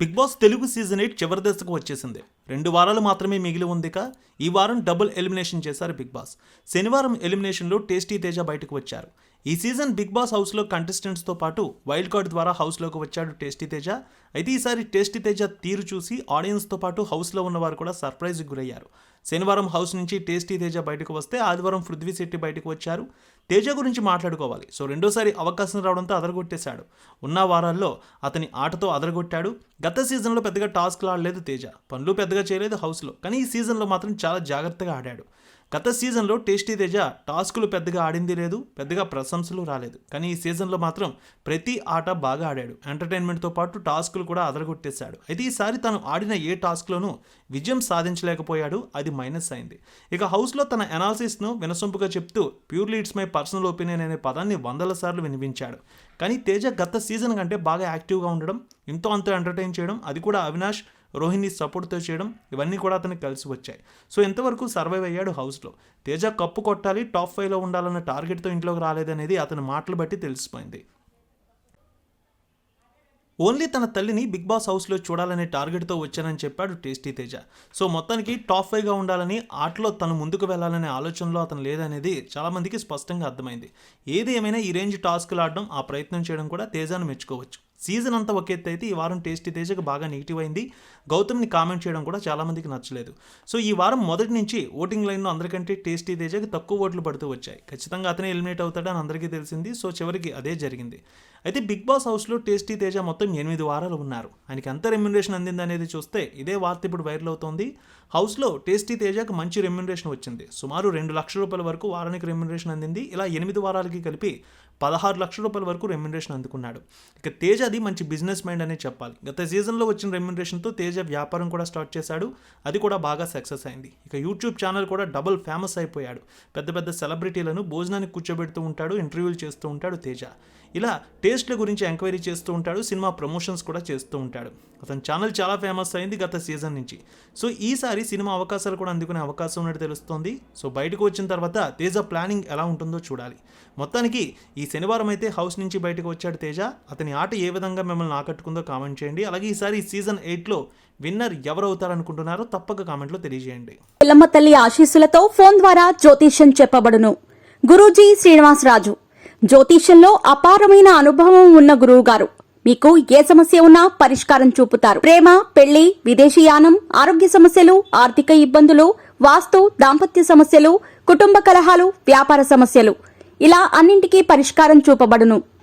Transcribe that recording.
Big boss Telugu season eight చివరి దశకు వచ్చేసింది. రెండు వారాలు మాత్రమే మిగిలి ఉందిక ఈ వారం డబుల్ ఎలిమినేషన్ చేశారు బిగ్ బాస్. శనివారం ఎలిమినేషన్లో టేస్టీ తేజ బయటకు వచ్చారు. ఈ సీజన్ బిగ్ బాస్ హౌస్లో కంటెస్టెంట్స్తో పాటు వైల్డ్ కార్డ్ ద్వారా హౌస్లోకి వచ్చాడు టేస్టీ తేజ. అయితే ఈసారి టేస్టీ తేజ తీరు చూసి ఆడియన్స్తో పాటు హౌస్లో ఉన్నవారు కూడా సర్ప్రైజ్కి గురయ్యారు. శనివారం హౌస్ నుంచి టేస్టీ తేజ బయటకు వస్తే ఆదివారం పృథ్వీ శెట్టి బయటకు వచ్చారు. తేజ గురించి మాట్లాడుకోవాలి. సో రెండోసారి అవకాశం రావడంతో అదరగొట్టేశాడు. ఉన్న వారాల్లో అతని ఆటతో అదరగొట్టాడు. గత సీజన్లో పెద్దగా టాస్క్లు ఆడలేదు తేజ. పనులు పెద్దగా చేయలేదు హౌస్లో. కానీ ఈ సీజన్లో మాత్రం చాలా జాగ్రత్తగా ఆడాడు. గత సీజన్లో టేస్టీ తేజ టాస్కులు పెద్దగా ఆడింది లేదు పెద్దగా ప్రశంసలు రాలేదు. కానీ ఈ సీజన్లో మాత్రం ప్రతి ఆట బాగా ఆడాడు. ఎంటర్టైన్మెంట్తో పాటు టాస్కులు కూడా అదరగొట్టేశాడు. అయితే ఈసారి తను ఆడిన ఏ టాస్క్లోనూ విజయం సాధించలేకపోయాడు. అది మైనస్ అయింది. ఇక హౌస్లో తన అనాలిసిస్ను వినసొంపుగా చెప్తూ purely it's my personal opinion అనే పదాన్ని వందల సార్లు వినిపించాడు. కానీ తేజ గత సీజన్ కంటే బాగా యాక్టివ్గా ఉండడం ఎంతో అంత ఎంటర్టైన్ చేయడం అది కూడా అవినాష్ రోహిణి సపోర్ట్తో చేయడం ఇవన్నీ కూడా అతనికి కలిసి వచ్చాయి. సో ఎంతవరకు సర్వైవ్ అయ్యాడు హౌస్లో. తేజ కప్పు కొట్టాలి టాప్ ఫైవ్లో ఉండాలన్న టార్గెట్తో ఇంట్లోకి రాలేదనేది అతని మాటలు బట్టి తెలిసిపోయింది. ఓన్లీ తన తల్లిని బిగ్ బాస్ హౌస్లో చూడాలనే టార్గెట్తో వచ్చానని చెప్పాడు టేస్టీ తేజ. సో మొత్తానికి టాప్ ఫైవ్గా ఉండాలని ఆటలో తను ముందుకు వెళ్ళాలనే ఆలోచనలో అతను లేదనేది చాలామందికి స్పష్టంగా అర్థమైంది. ఏది ఏమైనా ఈ రేంజ్ టాస్క్లు ఆడడం ఆ ప్రయత్నం చేయడం కూడా తేజాను మెచ్చుకోవచ్చు. సీజన్ అంతా ఒక ఎత్తు అయితే ఈ వారం టేస్టీ తేజకు బాగా నెగిటివ్ అయింది. గౌతమ్ని కామెంట్ చేయడం కూడా చాలామందికి నచ్చలేదు. సో ఈ వారం మొదటి నుంచి ఓటింగ్ లైన్లో అందరికంటే టేస్టీ తేజకు తక్కువ ఓట్లు పడుతూ వచ్చాయి. ఖచ్చితంగా అతనే ఎలిమినేట్ అవుతాడని అందరికీ తెలిసింది. సో చివరికి అదే జరిగింది. అయితే బిగ్ బాస్ హౌస్లో టేస్టీ తేజ మొత్తం ఎనిమిది వారాలు ఉన్నారు. ఆయనకి ఎంత రెమ్యునరేషన్ అందింది అనేది చూస్తే ఇదే వార్త ఇప్పుడు వైరల్ అవుతోంది. హౌస్లో టేస్టీ తేజకు మంచి రెమ్యునరేషన్ వచ్చింది. సుమారు రెండు లక్షల రూపాయల వరకు వారానికి రెమ్యునరేషన్ అందింది. ఇలా ఎనిమిది వారాలకి కలిపి పదహారు లక్షల రూపాయల వరకు రెమ్యునరేషన్ అందుకున్నాడు. ఇక తేజ అది మంచి బిజినెస్ మైండ్ అనే చెప్పాలి. గత సీజన్లో వచ్చిన రెమ్యునరేషన్తో తేజ వ్యాపారం కూడా స్టార్ట్ చేశాడు. అది కూడా బాగా సక్సెస్ అయింది. ఇక యూట్యూబ్ ఛానల్ కూడా డబుల్ ఫేమస్ అయిపోయాడు. పెద్ద పెద్ద సెలబ్రిటీలను భోజనానికి కూర్చోబెడుతూ ఉంటాడు ఇంటర్వ్యూలు చేస్తూ ఉంటాడు తేజ. ఇలా టేస్ట్ల గురించి ఎంక్వైరీ చేస్తూ ఉంటాడు సినిమా ప్రమోషన్స్ కూడా చేస్తూ ఉంటాడు. అతని ఛానల్ చాలా ఫేమస్ అయింది గత సీజన్ నుంచి. సో ఈసారి సినిమా అవకాశాలు కూడా అందుకునే అవకాశం ఉన్నట్టు తెలుస్తోంది. సో బయటకు వచ్చిన తర్వాత తేజ ప్లానింగ్ ఎలా ఉంటుందో చూడాలి. మొత్తానికి ఈ శనివారం అయితే హౌస్ నుంచి బయటకు వచ్చాడు తేజ. అతని ఆట ఏ విధంగా మిమ్మల్ని ఆకట్టుకుందో కామెంట్ చేయండి. అలాగే ఈసారి ఈ సీజన్ ఎయిట్లో విన్నర్ ఎవరవుతారనుకుంటున్నారో తప్పక కామెంట్లో తెలియజేయండి. పిల్లమ్మ తల్లి ఆశీస్సులతో ఫోన్ ద్వారా జ్యోతిష్యం చెప్పబడును. గురూజీ శ్రీనివాసరాజు జ్యోతిష్యంలో అపారమైన అనుభవం ఉన్న గురువు గారు మీకు ఏ సమస్య ఉన్నా పరిష్కారం చూపుతారు. ప్రేమ పెళ్ళి విదేశీయానం ఆరోగ్య సమస్యలు ఆర్థిక ఇబ్బందులు వాస్తు దాంపత్య సమస్యలు కుటుంబ కలహాలు వ్యాపార సమస్యలు. ఇలా అన్నింటికీ పరిష్కారం చూపబడును.